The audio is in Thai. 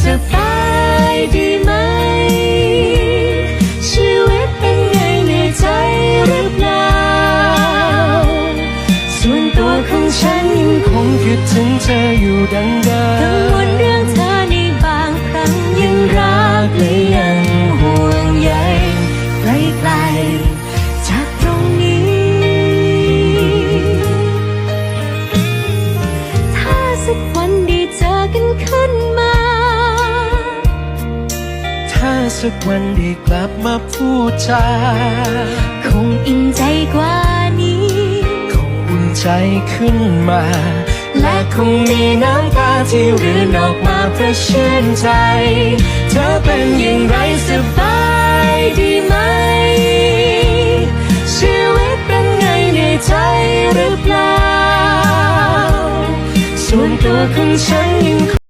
สบายดีไหม ชีวิตเป็นไงเหนื่อยใจหรือเปล่า ส่วนตัวของฉันยังคงคิดถึงเธออยู่ดังเดิกังวลมเรื่องเธอในบางครั้งยังรักและยังห่วงใยไกลๆจากตรงนี้ ถ้าสักวันได้เจอกัน สักวันได้กลับมาพูดจาคงอิ่มใจกว่านี้ คงอุ่นใจขึ้นมา และคงมีน้ำตาที่รื่นออกมาเพื่อชื่นใจ เธอเป็นอย่างไรสบายดีไหม ชีวิตเป็นไงเหนื่อยใจหรือเปล่า ส่วนตัวของฉันยัง